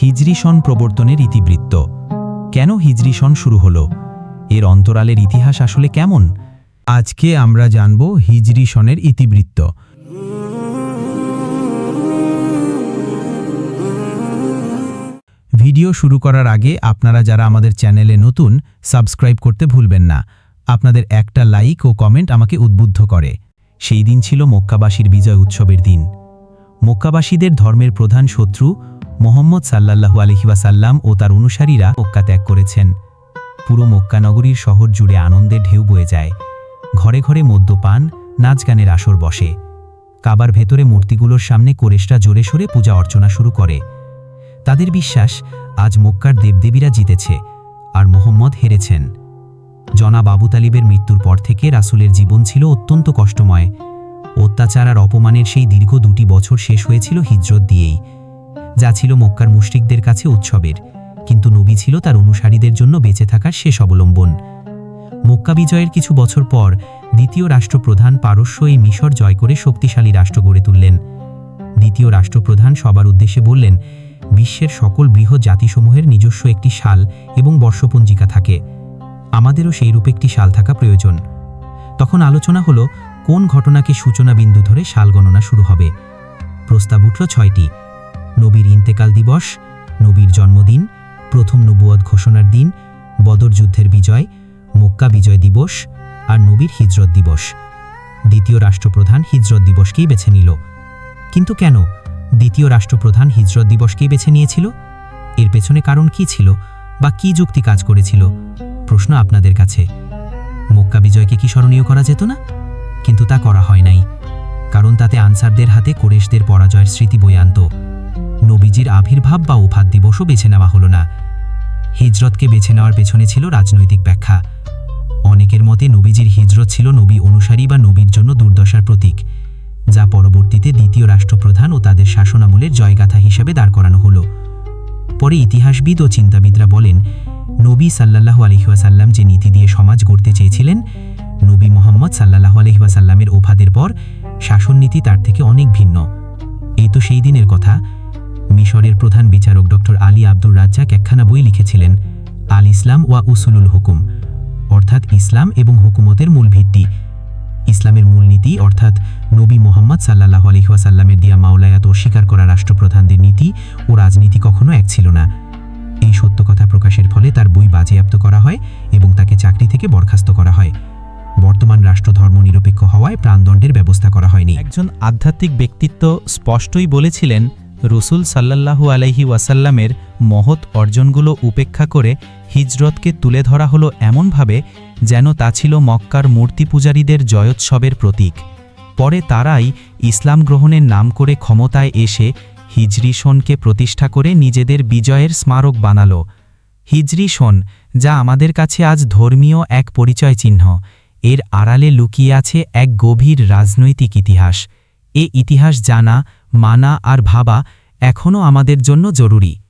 হিজরি সন প্রবর্তনের ইতিবৃত্ত। কেন হিজরি সন শুরু হলো? এর অন্তরালের ইতিহাস আসলে কেমন? আজকে আমরা জানব হিজরি সনের ইতিবৃত্ত। ভিডিও শুরু করার আগে আপনারা যারা আমাদের চ্যানেলে নতুন, সাবস্ক্রাইব করতে ভুলবেন না। আপনাদের একটা লাইক ও কমেন্ট আমাকে উদ্বুদ্ধ করে। সেই দিন ছিল মক্কাবাসীর বিজয় উৎসবের দিন। মক্কাবাসীদের ধর্মের প্রধান শত্রু মোহাম্মদ সাল্লাল্লাহু আলহিবাসাল্লাম ও তার অনুসারীরা মক্কা ত্যাগ করেছেন। পুরো মক্কা নগরীর শহর জুড়ে আনন্দের ঢেউ বয়ে যায়। ঘরে ঘরে মদ্যপান, নাচ গানের আসর বসে। কাবার ভেতরে মূর্তিগুলোর সামনে কোরেশরা জোরে সোরে পূজা অর্চনা শুরু করে। তাদের বিশ্বাস, আজ মক্কার দেবদেবীরা জিতেছে আর মোহাম্মদ হেরেছেন। জনাব আবু তালিবের মৃত্যুর পর থেকে রাসূলের জীবন ছিল অত্যন্ত কষ্টময়। অত্যাচার আর অপমানের সেই দীর্ঘ দুটি বছর শেষ হয়েছিল হিজরত দিয়েই। যা ছিল মক্কার মুশরিকদের কাছে উৎসবের। কিন্তু নবী ছিল তার অনুসারীদের জন্য বেঁচে থাকার শেষ অবলম্বন। মক্কা বিজয়ের কিছু বছর পর দ্বিতীয় রাষ্ট্রপ্রধান পারস্য এই মিশর জয় করে শক্তিশালী রাষ্ট্র গড়ে তুললেন। দ্বিতীয় রাষ্ট্রপ্রধান সবার উদ্দেশ্যে বললেন, বিশ্বের সকল বৃহৎ জাতিসমূহের নিজস্ব একটি শাল এবং বর্ষপঞ্জিকা থাকে। আমাদেরও সেইরূপ একটি শাল থাকা প্রয়োজন। তখন আলোচনা হলো, কোন ঘটনাকে সূচনা বিন্দু ধরে শাল গণনা শুরু হবে। প্রস্তাব উঠল ছয়টি। নবীর ইন্তেকাল দিবস, নবীর জন্মদিন, প্রথম নবুয়ত ঘোষণার দিন, বদর যুদ্ধের বিজয়, মক্কা বিজয় দিবস আর নবীর হিজরত দিবস। দ্বিতীয় রাষ্ট্রপ্রধান হিজরত দিবসকেই বেছে নিল। কিন্তু কেন দ্বিতীয় রাষ্ট্রপ্রধান হিজরত দিবসকেই বেছে নিয়েছিল? এর পেছনে কারণ কি ছিল বা কি যুক্তি কাজ করেছিল? প্রশ্ন আপনাদের কাছে। মক্কা বিজয়কে কি স্মরণীয় করা যেত না? কিন্তু তা করা হয় নাই। কারণ তাতে আনসারদের হাতে কোরেশদের পরাজয়ের স্মৃতি বয়ে আনত। নবীজির আবির্ভাব বা উফাত দিবসও বেছে নেওয়া হলো না। হিজরতকে বেছে নেওয়ার পেছনে ছিল রাজনৈতিক ব্যাখ্যা। অনেকের মতে নবীজির হিজরত ছিল নবী অনুসারী বা নবীর জন্য দুর্দশার প্রতীক, যা পরবর্তীতে দ্বিতীয় রাষ্ট্রপ্রধান ও তাদের শাসনামলের জয়গাথা হিসেবে দাঁড় করানো হলো। পরে ইতিহাসবিদ ও চিন্তাবিদরা বলেন, নবী সাল্লাল্লাহু আলহিহাসাল্লাম যে নীতি দিয়ে সমাজ গড়তে চেয়েছিলেন, নবী মোহাম্মদ সাল্লাল্লাহু আলহিহাসাল্লামের ওফাদের পর শাসননীতি তার থেকে অনেক ভিন্ন। এই তো সেই দিনের কথা। মিশরের প্রধান বিচারক ডক্টর আলী আব্দুর রাজ্জাক একখানা বই লিখেছিলেন, আল ইসলাম ওয়া উসুলুল হুকুম, অর্থাৎ ইসলাম এবং হুকুমতের মূল ভিত্তি। ইসলামের মূলনীতি, অর্থাৎ নবী মোহাম্মদ সাল্লাহ আলহিহাসাল্লামের দিয়া মাওলায়াত অস্বীকার করা রাষ্ট্রপ্রধানদের নীতি ও রাজনীতি কখনো এক ছিল না। এই সত্য কথা প্রকাশের ফলে তার বই বাজেয়াপ্ত করা হয় এবং তাকে চাকরি থেকে বরখাস্ত করা হয়। বর্তমান রাষ্ট্র ধর্ম নিরপেক্ষ হওয়ায় প্রাণদণ্ডের ব্যবস্থা করা হয়নি। একজন আধ্যাত্মিক ব্যক্তিত্ব স্পষ্টই বলেছিলেন রসুল সাল্লাল্লাহু আলাইহি ওয়াসাল্লামের মহৎ অর্জনগুলো উপেক্ষা করে হিজরতকে তুলে ধরা হলো এমনভাবে যেন তা ছিল মক্কার মূর্তি পূজারীদের জয়োৎসবের প্রতীক। পরে তারাই ইসলাম গ্রহণের নাম করে ক্ষমতায় এসে হিজরি সনকে প্রতিষ্ঠা করে নিজেদের বিজয়ের স্মারক বানালো। হিজরি সন, যা আমাদের কাছে আজ ধর্মীয় এক পরিচয় চিহ্ন, এর আড়ালে লুকিয়ে আছে এক গভীর রাজনৈতিক ইতিহাস। এ ইতিহাস জানা মানা আর ভাবা এখনও আমাদের জন্য জরুরি।